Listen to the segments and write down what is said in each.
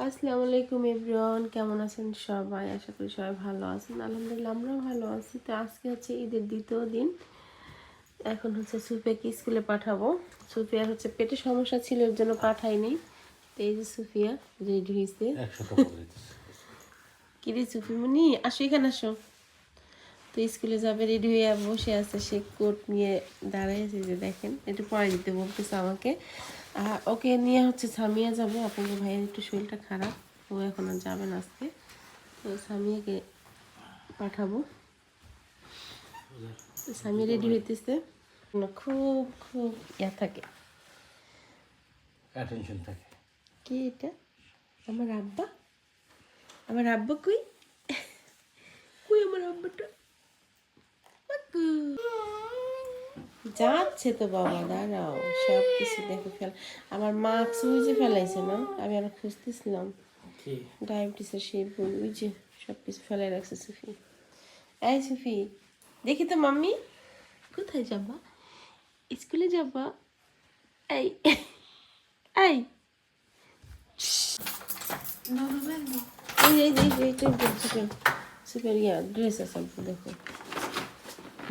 আসসালামু আলাইকুম এভরিওয়ান কেমন আছেন সবাই? আশা করি সবাই ভালো আছেন। আলহামদুলিল্লাহ আমরাও ভালো আছি। তো আজকে হচ্ছে ঈদের দ্বিতীয় দিন। এখন হচ্ছে সুফিয়াকে স্কুলে পাঠাবো। সুফিয়ার হচ্ছে পেটে সমস্যা ছিল এর জন্য পাঠাইনি। তো এই যে সুফিয়া রেডি হয়েছে রে সুফিমনি? আসো এখানে আসো। তো স্কুলে যাবে রেডি হয়ে বসে আছে। সে কোট নিয়ে দাঁড়ায় আছে যে দেখেন একটু পরে দিতে বলতেছে আমাকে। ওকে নিয়ে হচ্ছে সামিয়া যাবে আপনাদের ভাইয়ের একটু শরীরটা খারাপ ও এখন আর যাবে না আজকে। তো সামিয়াকে পাঠাবো। তো সামিয়া রেডি হইতেছে। খুব খুব ইয়া থাকে। অ্যাটেনশন থাকে। কি এটা? আমার আব্বা? আমার আব্বা কই? কই আমার আব্বাটা? আব্বু। যাচ্ছে তো বাবা দাঁড়াও সব কিছু দেখে ফেল আমার ওই যে ফেলাইছে না আমি আর খুঁজতেছিলাম। ডায়াবেটিসের সেই বই ওই যে সব কিছু ফেলাই রাখছে সুফি। এই সুফি দেখি তো মাম্মি কোথায় যাবা? স্কুলে যাবা? এই এই। এই এই এই এই এই সুপার সুপার ইয়া ড্রেস আছে দেখো।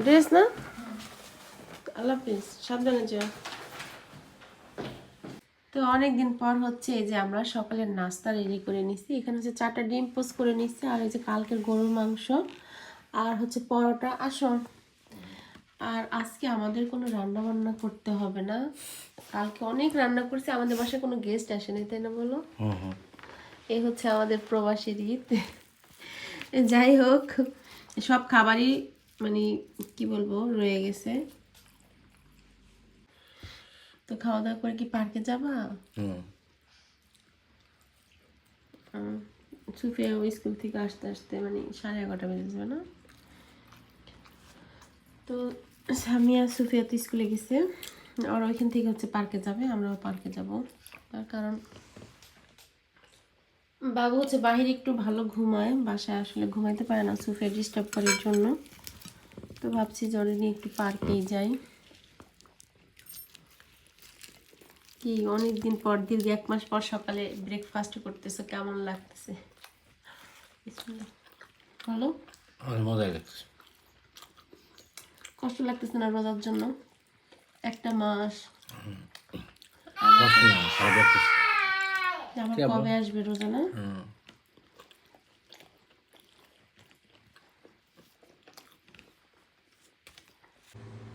ড্রেস না? আল্লাহ হাফিজ সাবধানে যা তো অনেক দিন পর হচ্ছে এই যে আমরা সকালের নাস্তা রেডি করে নিচ্ছি এখানে হচ্ছে চারটা ডিম পোস্ট করে নিচ্ছি আর এই যে কালকের গরুর মাংস আর হচ্ছে পরোটা আসো আর আজকে আমাদের কোনো রান্না বান্না করতে হবে না। কালকে অনেক রান্না করছি আমাদের বাসায় কোনো গেস্ট আসেনি তাই না বলো? এই হচ্ছে আমাদের প্রবাসী ঈদ। যাই হোক সব খাবারই মানে কি বলব রয়ে গেছে। তো খাওয়া দাওয়া করে কি পার্কে যাবা? সুফিয়া ওই স্কুল থেকে আসতে আসতে মানে সাড়ে এগারোটা বেজে যাবে না? তো সামিয়া সুফিয়া তো স্কুলে গেছে। আর ওইখান থেকে হচ্ছে পার্কে যাবে আমরাও পার্কে যাব। তার কারণ বাবু হচ্ছে বাহিরে একটু ভালো ঘুমায় বাসায় আসলে ঘুমাইতে পারে না সুফিয়া ডিস্টার্ব করার জন্য। তো ভাবছি জলে নিয়ে একটু পার্কেই যাই। কি অনেকদিন পর দীর্ঘ এক মাস পর সকালে ব্রেকফাস্ট করতেছো কেমন লাগতেছে? হ্যালো বলো মজা লাগছে কষ্ট লাগতেছে না রোজার জন্য? একটা মাস? কবে আসবে রোজা না?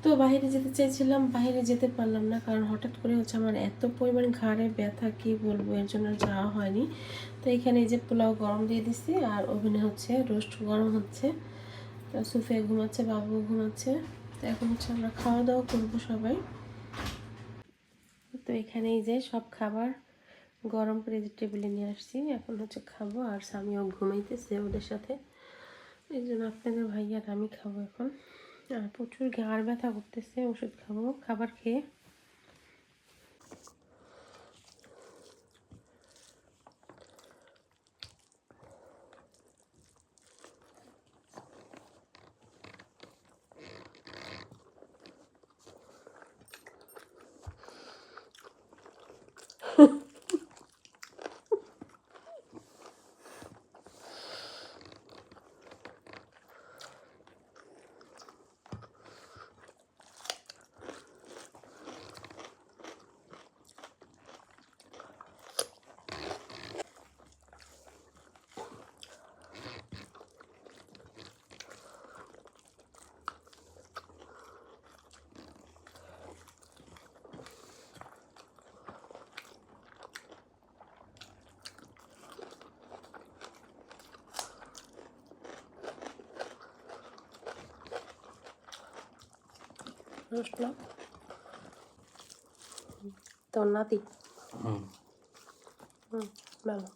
তো বাইরে যেতে চাইছিলাম, বাইরে যেতে পারলাম না কারণ হঠাৎ করে হচ্ছে আমার এত পরিমাণ ঘাড়ে ব্যথা, কি বলব, এর জন্য যাওয়া হয়নি। তো এখানে এই যে পোলাও গরম দিয়ে দিছি আর ওভেনে হচ্ছে রোস্ট গরম হচ্ছে। তো সুফিয়া ঘুমাচ্ছে বাবু ঘুমাচ্ছে। তো এখন হচ্ছে আমরা খাওয়া দাওয়া করব সবাই। তো এখানে এই যে সব খাবার গরম করে যে টেবিলে নিয়ে আসছি। এখন হচ্ছে খাব আর স্বামীও ঘুমাইতেছে ওদের সাথে। এই জন্য আপনাদের ভাই আর আমি খাব এখন। আর প্রচুর ঘাড় ব্যথা করতেছে ওষুধ খাব খাবার খেয়ে। না তোর নাতি হুম ভালো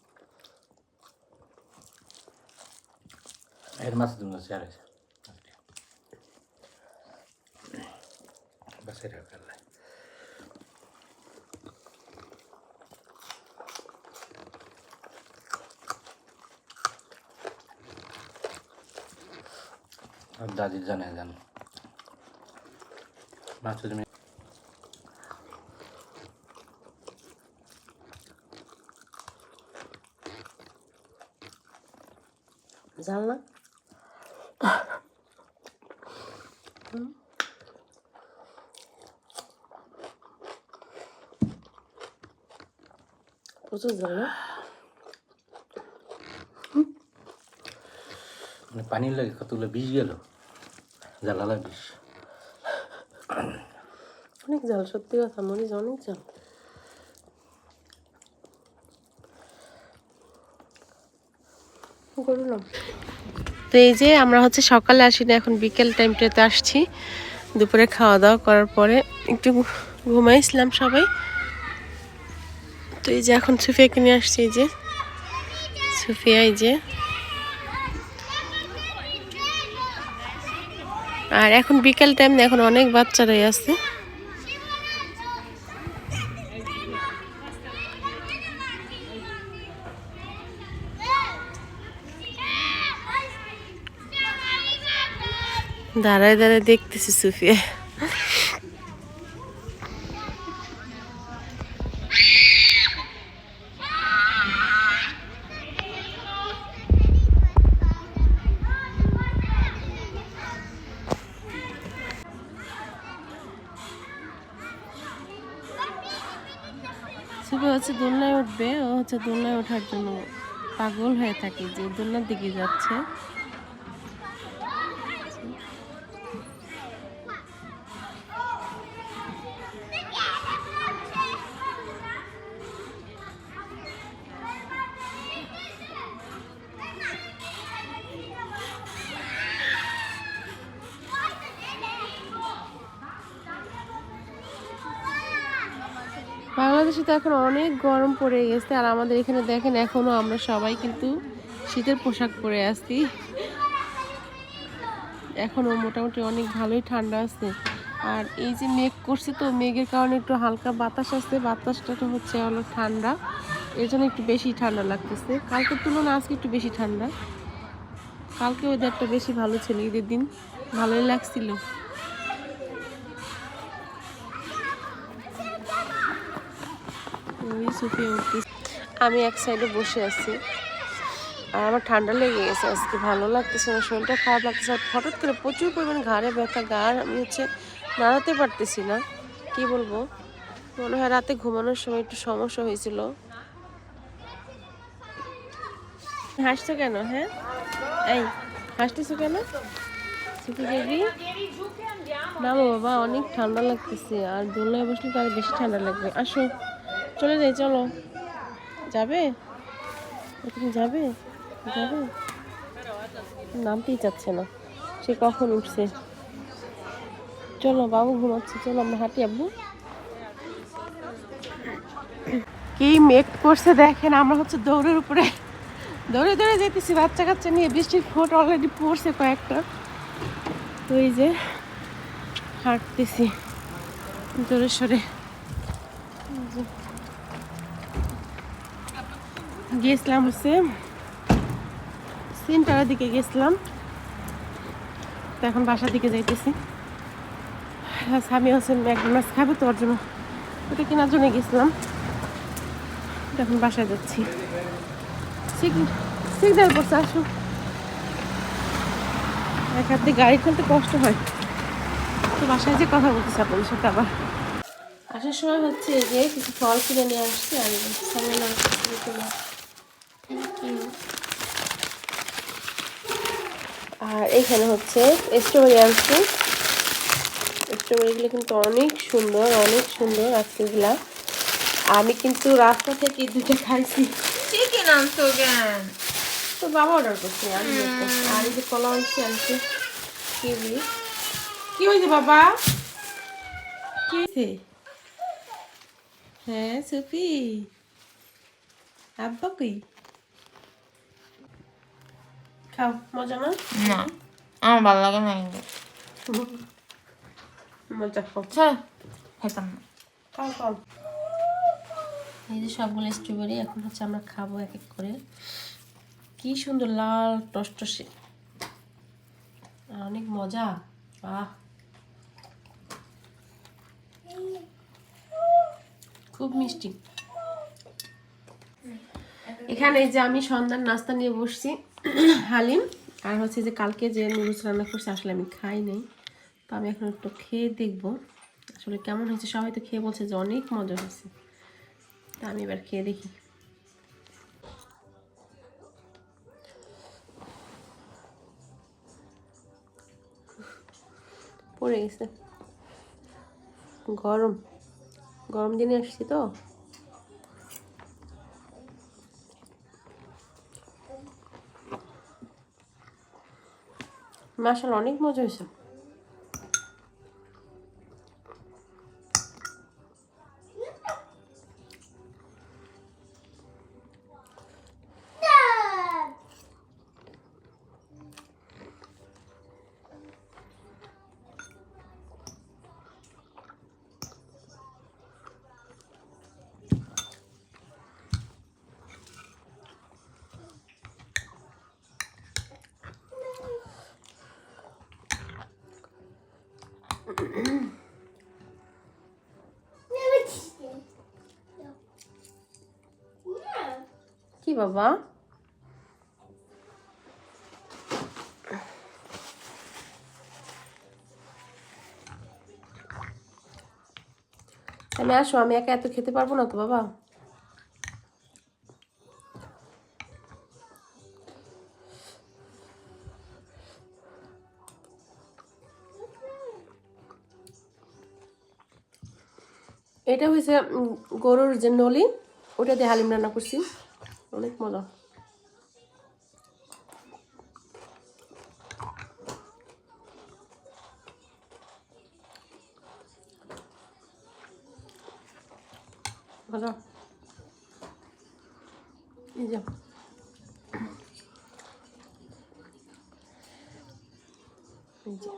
এর মাছ তুমি চেয়ার আছে। বাস এটা করলে দাদির জানে জানো। মাছ তুমি। জাল না। প্রচুর জাল না? মানে পানির লাগে কতগুলো বিষ গেল? জ্বালালা বিষ। অনেক জাল সত্যি কথা মরিচ অনেক জাল তো এই যে আমরা হচ্ছে সকালে আসি না এখন বিকেল টাইমটাতে আসছি। দুপুরে খাওয়া দাওয়া করার পরে একটু ঘুমাইছিলাম সবাই। তো এই যে এখন সুফিয়াকে নিয়ে আসছি, এই যে। সুফিয়া, এই যে। আর এখন বিকেল টাইম এখন অনেক বাচ্চারাই আছে। দাঁড়ায় দাঁড়ায় দেখতেছি সুফিয়া। হচ্ছে দোলনায় উঠবে, ও হচ্ছে দোলনায় ওঠার জন্য পাগল হয়ে থাকে যে দোলনার দিকে যাচ্ছে। বাংলাদেশে তো এখন অনেক গরম পড়ে গেছে। আর আমাদের এখানে দেখেন, এখনও আমরা সবাই কিন্তু শীতের পোশাক পরে আসছি এখনও মোটামুটি অনেক ভালোই ঠান্ডা আছে। আর এই যে মেঘ করছে তো, মেঘের কারণে একটু হালকা বাতাস আসছে বাতাসটা তো হচ্ছে হলো ঠান্ডা। এর জন্য একটু বেশি ঠান্ডা লাগতেছে। কালকের তুলনায় আজকে একটু বেশি ঠান্ডা। কালকে ওয়েদারটা বেশি ভালো ছিল ঈদের দিন। ভালোই লাগছিল। আমি এক সাইডে বসে আছি। আর আমার ঠান্ডা লেগে গেছে আজকে, ভালো লাগতেছে না, শরীরটা খারাপ লাগতেছে। আর হঠাৎ করে প্রচুর পরিমাণে ঘাড়ে ব্যথা, গার, আমি হচ্ছে নাড়াতে পারতেছি না। কি বলব? মনে হয় রাতে ঘুমানোর সময় একটু সমস্যা হয়েছিল। হাসছো কেন হ্যাঁ? এই, হাসতেছো কেন? না বাবা, অনেক ঠান্ডা লাগতেছে। আর দোলনায় বসলে তো আরও বেশি ঠান্ডা লাগবে। আসো। চলে যাই, চলো। যাবে? তুমি যাবে? যাবে? নামতেই চাচ্ছে না। সে কখন উঠছে? চলো, বাবু ঘুমাচ্ছে। চলো, আমরা হাঁটি আব্বু। কি মেঘ করছে দেখেন, আমরা হচ্ছে দৌড়ের উপরে। দৌড়ে দৌড়ে যেতেছি বাচ্চা কাচ্চা নিয়ে বৃষ্টির ফোট অলরেডি পড়ছে কয়েকটা। তো এই যে, হাঁটতেছি। জোরে সরে। গিয়েছিলাম হচ্ছে সেন্টারের দিকে গেছিলাম তো এখন বাসার দিকে যাইতেছি। স্বামী হচ্ছে ম্যাকডোনাল্ডস খাবে তো ওর জন্য ওটা কেনার জন্য গেছিলাম এখন বাসায় যাচ্ছি। সিগন্যাল পড়ছে, আসো। এক হাত গাড়ি চলতে কষ্ট হয়। তো বাসায় যে কথা বলতেছি আপনাদের সাথে আবার। আসার সময় হচ্ছে যে কিছু ফল কিনে নিয়ে আসছি আর সামনে আর এখানে হচ্ছে স্ট্রবেরি আনছি স্ট্রবেরিগুলো কিন্তু অনেক সুন্দর অনেক সুন্দর আজকেগুলা আমি কিন্তু রাস্তা থেকে দুটো খাইছি। চিকেন আনছো কেন? তো বাবা অর্ডার করছে আমি আর এই যে কলা আনছি আনছি। কিউই। কি হয়েছে বাবা? কি হয়েছে? হ্যাঁ সুফি। আব্বা কই? খাও মজা না? না আমার ভালো লাগে না মজা খাও। চল খেতাম না। খাও খাও। এই যে সবগুলো স্ট্রবেরি এখন হচ্ছে আমরা খাব এক এক করে। কি সুন্দর লাল টসটসে। আর অনেক মজা। আহ খুব মিষ্টি। এখানে এই যে আমি সন্ধ্যার নাস্তা নিয়ে বসছি। হালিম, আর হচ্ছে যে কালকে যে নুডলস রান্না করছে আসলে আমি খাই নাই। তো আমি এখন একটু খেয়ে দেখব। আসলে কেমন হয়েছে? সবাই তো খেয়ে বলছে যে অনেক মজা হয়েছে। তা আমি এবার খেয়ে দেখি। পড়ে গেছে। গরম। গরম দিনে আসছি তো। মাসাল অনেক মজা হয়েছে কি বাবা? আমি আসো আমি একা এত খেতে পারব না তো বাবা। এটা হয়েছে গরুর যে নলি ওটা দিয়ে হালিম রান্না করছি। অনেক মজা। মজা। এই যে এই যে।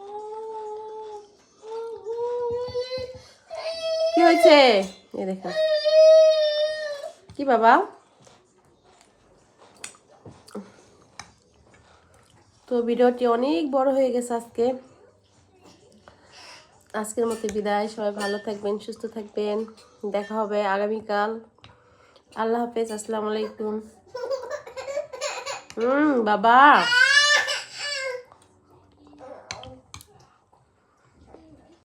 কি হয়েছে? কি বাবা? তো ভিডিওটি অনেক বড় হয়ে গেছে আজকে। আজকের মতো বিদায়। সবাই ভালো থাকবেন, সুস্থ থাকবেন। দেখা হবে আগামীকাল। আল্লাহ হাফেজ, আসসালামু আলাইকুম। হুম, বাবা।